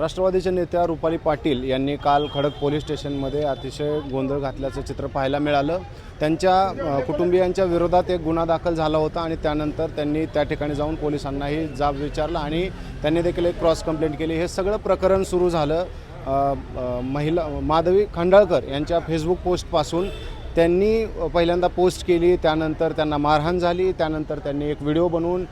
राष्ट्रवादीच्या नेत्या रुपाली पाटील यांनी काल खडक पोलीस स्टेशनमध्ये अतिशय गोंधळ घातल्याचं चित्र पाहायला मिळालं. त्यांच्या कुटुंबियांच्या विरोधात एक गुन्हा दाखल झाला होता आणि त्यानंतर त्यांनी त्या ठिकाणी जाऊन पोलिसांनाही जाब विचारला आणि त्यांनी देखील एक क्रॉस कंप्लेंट केली. हे सगळं प्रकरण सुरू झालं महिला माधवी खंडाळकर यांच्या फेसबुक पोस्टपासून. त्यांनी पहिल्यांदा पोस्ट केली त्यानंतर त्यांना मारहाण झाली त्यानंतर त्यांनी एक व्हिडिओ बनवून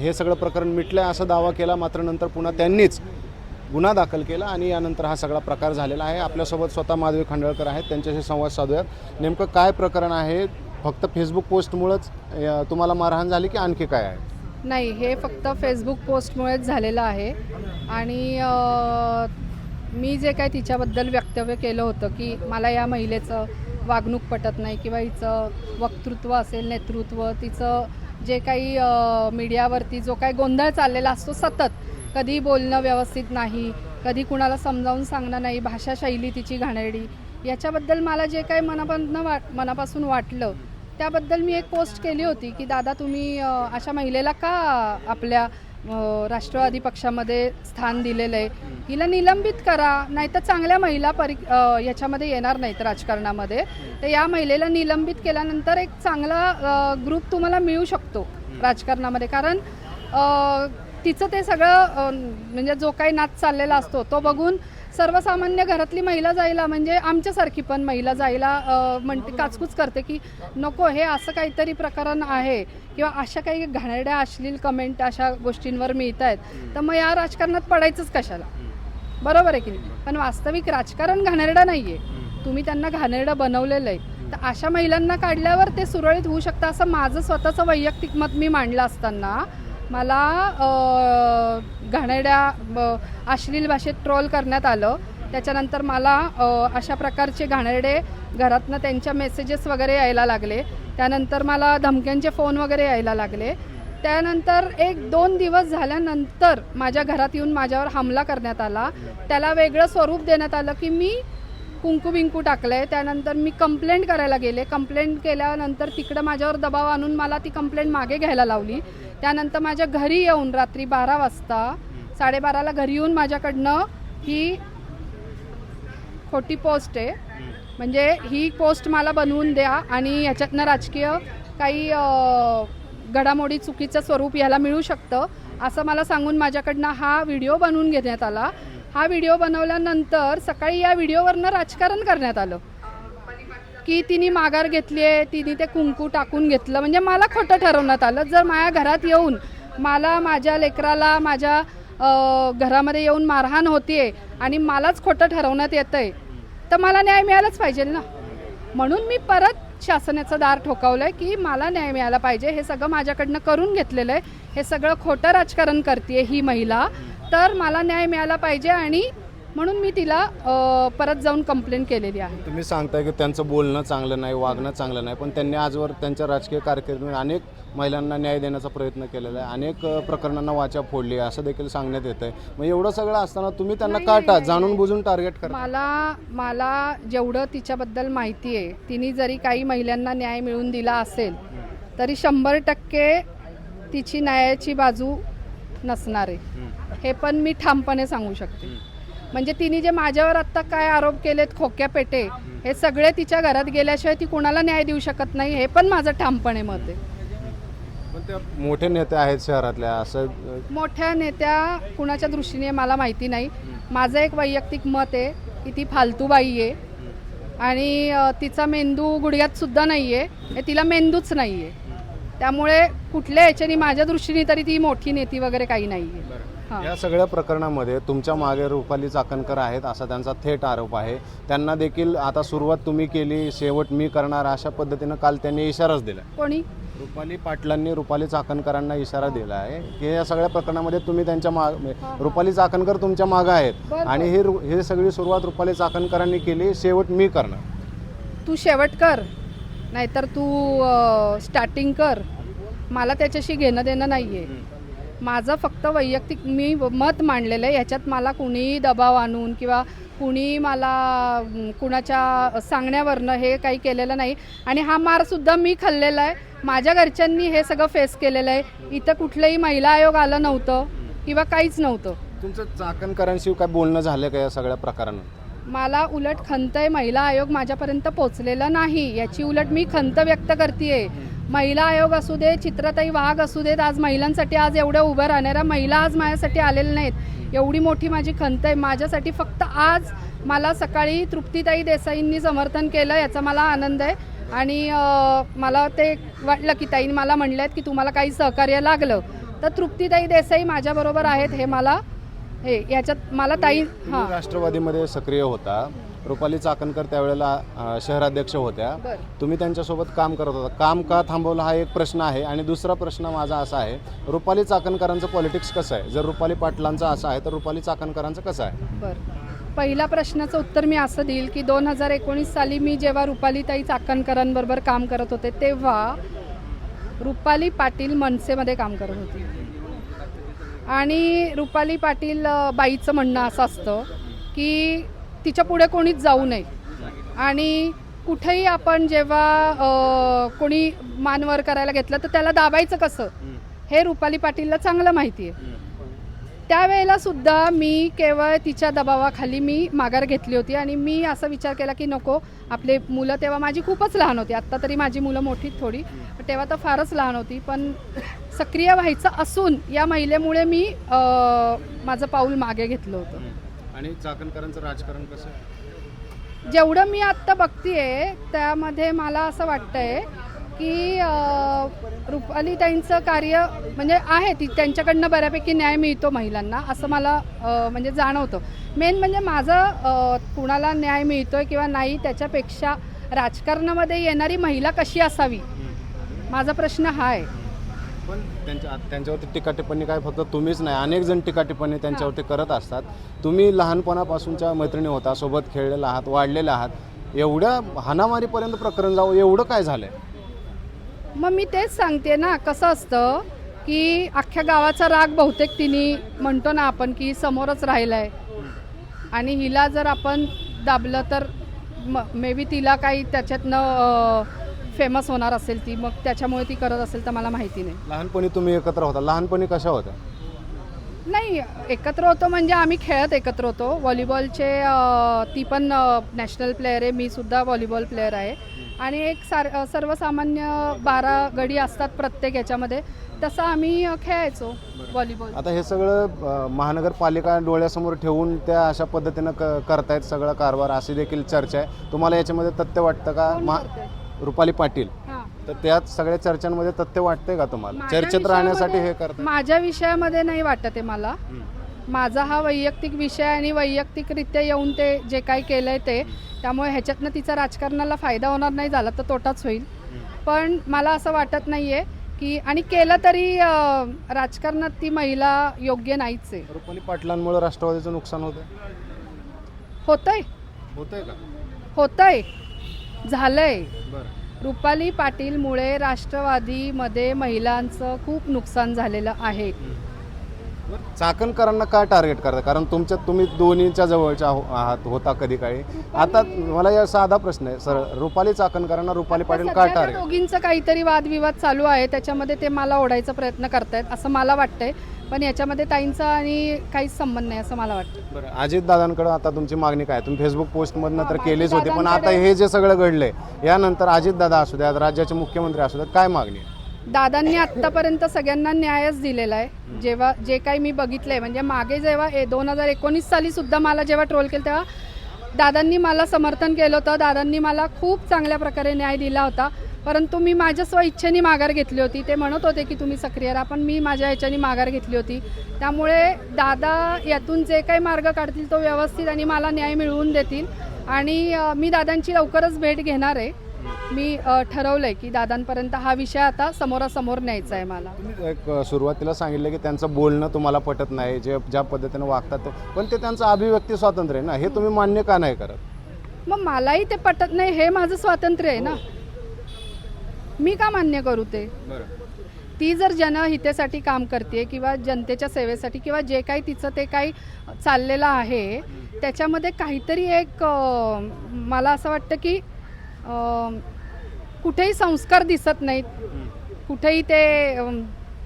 हे सगळं प्रकरण मिटलं आहे असा दावा केला. मात्र नंतर पुन्हा त्यांनीच गुन्हा दाखल केला आणि यानंतर हा सगळा प्रकार झालेला आहे. आपल्यासोबत स्वतः माधवी खांडळकर आहेत. त्यांच्याशी संवाद साधूयात. नेमकं काय प्रकरण आहे? फक्त फेसबुक पोस्टमुळंच तुम्हाला मारहाण झाली की आणखी काय आहे? नाही हे फक्त फेसबुक पोस्टमुळेच झालेलं आहे. आणि मी जे काय तिच्याबद्दल वक्तव्य केलं होतं की मला या महिलेचं वागणूक पटत नाही किंवा हिचं वक्तृत्व असेल नेतृत्व तिचं जे काही मीडियावरती जो काही गोंधळ चाललेला असतो सतत. कधी बोलणं व्यवस्थित नाही कधी कुणाला समजावून सांगणं नाही भाषाशैली तिची घाणेरडी. याच्याबद्दल मला जे काही मनापासून वाट मनापासून वाटलं त्याबद्दल मी एक पोस्ट केली होती की दादा तुम्ही अशा महिलेला का आपल्या राष्ट्रवादी पक्षामध्ये स्थान दिलेलं आहे? हिला निलंबित करा नाही तर चांगल्या महिला परि याच्यामध्ये येणार नाहीत राजकारणामध्ये. तर या महिलेला निलंबित केल्यानंतर एक चांगला ग्रुप तुम्हाला मिळू शकतो राजकारणामध्ये. कारण तिचं ते सगळं म्हणजे जो काही नाच चाललेला असतो तो बघून सर्वसामान्य घरातली महिला जायला म्हणजे आमच्यासारखी पण महिला जायला म्हणते काचकूच करते की नको हे असं काहीतरी प्रकरण आहे किंवा अशा काही घाणेरड्या अश्लील कमेंट अशा गोष्टींवर मिळत आहेत तर मग या राजकारणात पडायचंच कशाला? बरोबर आहे की नाही? पण वास्तविक राजकारण घाणेरडं नाही आहे तुम्ही त्यांना घाणेरडं बनवलेलं आहे. तर अशा महिलांना काढल्यावर ते सुरळीत होऊ शकतं असं माझं स्वतःचं वैयक्तिक मत मी मांडलं असताना. मला घाणेड्या घाणेरड्या ब- अश्लील भाषेत ट्रोल करण्यात आलं. त्याच्यानंतर मला अशा प्रकारचे घाणेरडे घरातनं त्यांच्या मेसेजेस वगैरे यायला लागले. त्यानंतर मला धमक्यांचे फोन वगैरे यायला लागले. त्यानंतर एक दोन दिवस झाल्यानंतर माझ्या घरात येऊन माझ्यावर हमला करण्यात आला. त्याला वेगळं स्वरूप देण्यात आलं की मी कुंकू बिंकू टाकलंय. त्यानंतर मी कंप्लेंट करायला गेले. कंप्लेंट केल्यानंतर तिकडं माझ्यावर दबाव आणून मला ती कंप्लेंट मागे घ्यायला लावली. त्यानंतर माझ्या घरी येऊन रात्री बारा वाजता साडेबाराला घरी येऊन माझ्याकडनं ही खोटी पोस्ट आहे. म्हणजे ही पोस्ट मला बनवून द्या आणि याच्यातनं राजकीय काही घडामोडी चुकीचं स्वरूप याला मिळू शकतं असं मला सांगून माझ्याकडनं हा व्हिडिओ बनवून घेण्यात आला. हा व्हिडिओ बनवल्यानंतर सकाळी या व्हिडिओवरनं राजकारण करण्यात आलं. की तिने माघार घेतली आहे तिने ते कुंकू टाकून घेतलं. म्हणजे मला खोटं ठरवण्यात आलं. जर माझ्या घरात येऊन मला माझ्या लेकराला माझ्या घरामध्ये येऊन मारहाण होतीये आणि मलाच खोटं ठरवण्यात येतं आहे तर मला न्याय मिळायलाच पाहिजे ना? म्हणून मी परत शासनाचं दार ठोकावलं आहे की मला न्याय मिळाला पाहिजे. हे सगळं माझ्याकडनं करून घेतलेलं आहे. हे सगळं खोटं राजकारण करते ही महिला. तर मला न्याय मिळाला पाहिजे आणि म्हणून मी तिला परत जाऊन कंप्लेंट केलेली आहे. तुम्ही सांगताय की त्यांचं बोलणं चांगलं नाही वागणं चांगलं नाही पण त्यांनी आजवर त्यांच्या राजकीय कारकिर्दीमध्ये अनेक महिलांना न्याय देण्याचा प्रयत्न केलेला आहे. अनेक प्रकरणांना वाचा फोडली आहे असं देखील सांगण्यात येत आहे मग एवढं सगळं असताना तुम्ही त्यांना का टा जाणून. बुजून टार्गेट करा मला मला जेवढं तिच्याबद्दल माहिती आहे तिने जरी काही महिलांना न्याय मिळवून दिला असेल तरी शंभर टक्के तिची न्यायाची बाजू नसणार आहे. हे पण मी ठामपणे सांगू शकते. म्हणजे तिने जे माझ्यावर आत्ता काय आरोप केलेत खोक्या पेटे हे सगळे तिच्या घरात गेल्याशिवाय ती कुणाला न्याय देऊ शकत नाही हे पण माझं ठामपणे मत आहे. मोठे नेते आहेत शहरातल्या असं मोठ्या नेत्या कुणाच्या दृष्टीने मला माहिती नाही. माझं एक वैयक्तिक मत आहे की ती फालतूबाई आहे. आणि तिचा मेंदू गुडघ्यात सुद्धा नाही आहे तिला मेंदूच नाही आहे त्यामुळे कुठल्या ह्याच्यानी माझ्या दृष्टीने तरी ती मोठी नेती वगैरे काही नाही आहे या सगळ्या प्रकरणामध्ये तुमच्या मागे रुपाली चाकणकर आहेत असा त्यांचा थेट आरोप आहे. त्यांना देखील आता सुरुवात तुम्ही केली शेवट मी करणार अशा पद्धतीनं काल त्यांनी इशाराच दिला. कोणी? रुपाली पाटलांनी रुपाली चाकणकरांना इशारा दिला आहे की या सगळ्या प्रकरणामध्ये तुम्ही त्यांच्या माग रुपाली चाकणकर तुमच्या मागं आहेत. आणि ही ही सगळी सुरुवात रुपाली चाकणकरांनी केली शेवट मी करणार. तू शेवट कर नाहीतर तू स्टार्टिंग कर. मला त्याच्याशी घेणं देणं नाही आहे माझं फक्त वैयक्तिक मी मत मांडलेलं आहे याच्यात मला कुणीही दबाव आणून किंवा कुणी मला कुणाच्या सांगण्यावरनं हे काही केलेलं नाही. आणि हा मारसुद्धा मी खाल्लेला आहे. माझ्या घरच्यांनी हे सगळं फेस केलेलं आहे. इथं कुठलंही महिला आयोग आलं नव्हतं किंवा काहीच नव्हतं. तुमचं चाकणकरांशी काय बोलणं झालं का या सगळ्या प्रकारानंतर मला उलट खंत आहे महिला आयोग माझ्यापर्यंत पोचलेला नाही. याची उलट मी खंत व्यक्त करते महिला आयोग असू दे चित्रताई वाघ असू देत आज महिलांसाठी आज एवढ्या उभं राहणाऱ्या महिला आज माझ्यासाठी आलेल्या नाहीत. एवढी मोठी माझी खंत आहे. माझ्यासाठी फक्त आज मला सकाळी तृप्तीताई देसाईंनी समर्थन केलं याचा मला आनंद आहे. आणि मला ते वाटलं की ताईंनी मला म्हणलं की तुम्हाला काही सहकार्य लागलं. तर तृप्तीताई देसाई माझ्याबरोबर आहेत हे मला हे याच्यात मला ताई हां. राष्ट्रवादीमध्ये सक्रिय होता. रुपाली चाकणकर त्यावेळेला शहराध्यक्ष होत्या. तुम्ही त्यांच्यासोबत काम करत होता. काम का थांबवलं हा एक प्रश्न आहे. आणि दुसरा प्रश्न माझा असा आहे रुपाली चाकणकरांचं पॉलिटिक्स कसं आहे? जर रुपाली पाटलांचं असं आहे तर रुपाली चाकणकरांचं कसं आहे? बरं. पहिल्या प्रश्नाचं उत्तर मी असं देईल की दोन हजार एकोणीस साली मी जेव्हा रुपालीताई चाकणकरांबरोबर काम करत होते तेव्हा रुपाली पाटील मनसेमध्ये काम करत होती. आणि रुपाली पाटील बाईचं म्हणणं असं असतं की तिच्या पुढे कोणीच जाऊ नये. आणि कुठेही आपण जेव्हा कोणी मानवर करायला घेतलं तर त्याला दाबायचं कसं? हे रुपाली पाटीलला चांगलं माहिती आहे. त्यावेळेला सुद्धा मी केवळ तिच्या दबावाखाली मी माघार घेतली होती आणि मी असा विचार केला की नको आपले मुलं तेव्हा माझी खूपच लहान होती. आत्ता तरी माझी मुलं मोठीच थोडी पण तेव्हा तर फारच लहान होती. पण सक्रिय व्हायचं असून या महिलेमुळे मी माझं पाऊल मागे घेतलं होतं. आणि चाकणकरांचं राजकारण कसं? जेवढं मी आत्ता बघतीये त्यामध्ये मला असं वाटतंय की रुपाली रुपालीताईंचं कार्य म्हणजे आहे ती त्यांच्याकडनं बऱ्यापैकी न्याय मिळतो महिलांना असं मला म्हणजे जाणवतं. मेन म्हणजे माझं कुणाला न्याय मिळतोय किंवा नाही त्याच्यापेक्षा राजकारणामध्ये येणारी महिला कशी असावी? माझा प्रश्न हा आहे. पण त्यांच्या त्यांच्यावरती टीका टिप्पणी काय फक्त तुम्हीच नाही अनेक जण टीका टिप्पणी त्यांच्यावरती करत असतात. तुम्ही लहानपणापासूनच्या मैत्रिणी होता सोबत खेळलेला आहात वाढलेला आहात. एवढ्या हानामारीपर्यंत प्रकरण जावं एवढं काय झालंय? मग मी तेच सांगते ना कसं असतं की अख्ख्या गावाचा राग बहुतेक तिने म्हणतो ना आपण की समोरच राहिला आहे आणि हिला जर आपण दाबलं तर मे बी तिला काही त्याच्यातनं फेमस होणार असेल ती. मग त्याच्यामुळे ती करत असेल तर मला माहिती नाही. लहानपणी तुम्ही एकत्र होता. लहानपणी कशा होत्या? नाही एकत्र होतो म्हणजे आम्ही खेळत एकत्र होतो. व्हॉलीबॉलचे ती पण नॅशनल प्लेअर आहे. मी सुद्धा व्हॉलीबॉल प्लेअर आहे. आणि एक सार सर्वसामान्य बारा गडी असतात प्रत्येक याच्यामध्ये तसं आम्ही खेळायचो व्हॉलीबॉल. आता हे सगळं महानगरपालिका डोळ्यासमोर ठेवून त्या अशा पद्धतीनं क करतायत सगळं कारभार अशी देखील चर्चा आहे. तुम्हाला याच्यामध्ये तथ्य वाटतं का? मा? रुपाली पाटील. तर त्यात सगळ्या चर्चांमध्ये तथ्य वाटतंय का तुम्हाला? चर्चेत राहण्यासाठी हे करतात माझ्या विषयामध्ये नाही वाटत आहे मला. माझा हा वैयक्तिक विषय आणि वैयक्तिकरित्या येऊन ते जे काही केलंय ते त्यामुळे ह्याच्यातनं तिचा राजकारणाला फायदा होणार नाही झाला तर तोटाच होईल. पण मला असं वाटत नाहीये की आणि केलं तरी अं, राजकारणात ती महिला योग्य नाहीच आहे. रुपाली पाटलांमुळे राष्ट्रवादीचं नुकसान होतंय? होतंय. होतंय का? होतंय. झालंय. बरं. रुपाली पाटीलमुळे राष्ट्रवादीमध्ये महिलांचं खूप नुकसान झालेलं आहे. चाकणकरांना काय टार्गेट करता? कारण तुमच्या तुम्ही दोन्हीच्या जवळच्या आहो- आहात होता कधी काळी आता मला या साधा प्रश्न आहे सर रुपाली चाकणकरांना रुपाली पाटील आता काय सध्या त्या टार्गेट दोघींचं काहीतरी वादविवाद चालू आहे त्याच्यामध्ये ते मला ओढायचा प्रयत्न करतायत असं मला वाटतंय. पण याच्यामध्ये ताईंचा आणि काहीच संबंध नाही असं मला वाटतं. बरं अजित दादांकडे आता तुमची मागणी काय? तुम्ही फेसबुक पोस्टमधनं तर हा, केलीच होती पण आता हे जे सगळं घडलंय यानंतर अजित दादा असू द्यात राज्याचे मुख्यमंत्री असू द्यात काय मागणी आहे? दादांनी आत्तापर्यंत सगळ्यांना न्यायच दिलेला आहे. जेव्हा जे काही मी बघितलंय म्हणजे मागे जेव्हा ए दोन हजार एकोणीस साली सुद्धा मला जेव्हा ट्रोल केलं तेव्हा दादांनी मला समर्थन केलं होतं. दादांनी मला खूप चांगल्या प्रकारे न्याय दिला होता. परंतु मी माझ्या स्व इच्छेने माघार घेतली होती. ते म्हणत होते की तुम्ही सक्रिय राहा. पण मी माझ्या ह्याच्याने माघार घेतली होती. त्यामुळे दादा यातून जे काही मार्ग काढतील तो व्यवस्थित आणि मला न्याय मिळवून देतील. आणि मी दादांची लवकरच भेट घेणार आहे. मी अ, ठरवलंय की दादांपर्यंत हा विषय आता समोरासमोर न्यायचा आहे मला. तुम्ही एक सुरुवातीला सांगितलं की त्यांचं बोलणं तुम्हाला पटत नाही जे ज्या पद्धतीनं वागतात ते. पण ते त्यांचं अभिव्यक्ती स्वातंत्र्य आहे ना हे तुम्ही मान्य का नाही करत? मग मलाही ते पटत नाही हे माझं स्वातंत्र्य आहे ना. मी का मान्य करू ते? ती जर जनहितेसाठी काम करते किंवा जनतेच्या सेवेसाठी किंवा जे काही तिचं ते काही चाललेलं आहे त्याच्यामध्ये काहीतरी एक मला असं वाटतं की कुठेही संस्कार दिसत नाहीत. कुठेही ते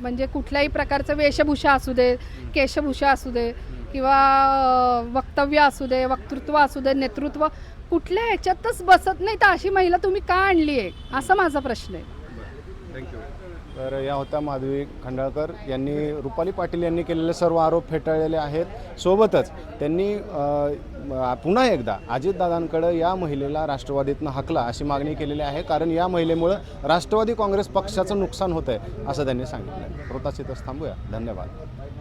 म्हणजे कुठल्याही प्रकारचं वेशभूषा असू दे केशभूषा असू दे किंवा वक्तव्य असू दे वक्तृत्व असू दे नेतृत्व कुठल्या ह्याच्यातच बसत नाही तर अशी महिला तुम्ही का आणली आहे असा माझा प्रश्न आहे. थँक्यू तर या होत्या माधवी खंडाळकर यांनी रुपाली पाटील यांनी केलेले सर्व आरोप फेटाळलेले आहेत. सोबतच त्यांनी पुन्हा एकदा अजितदादांकडं या महिलेला राष्ट्रवादीतनं हकला अशी मागणी केलेली आहे. कारण या महिलेमुळं राष्ट्रवादी काँग्रेस पक्षाचं नुकसान होत आहे असं त्यांनी सांगितलं आहे रोताच थांबूया. धन्यवाद.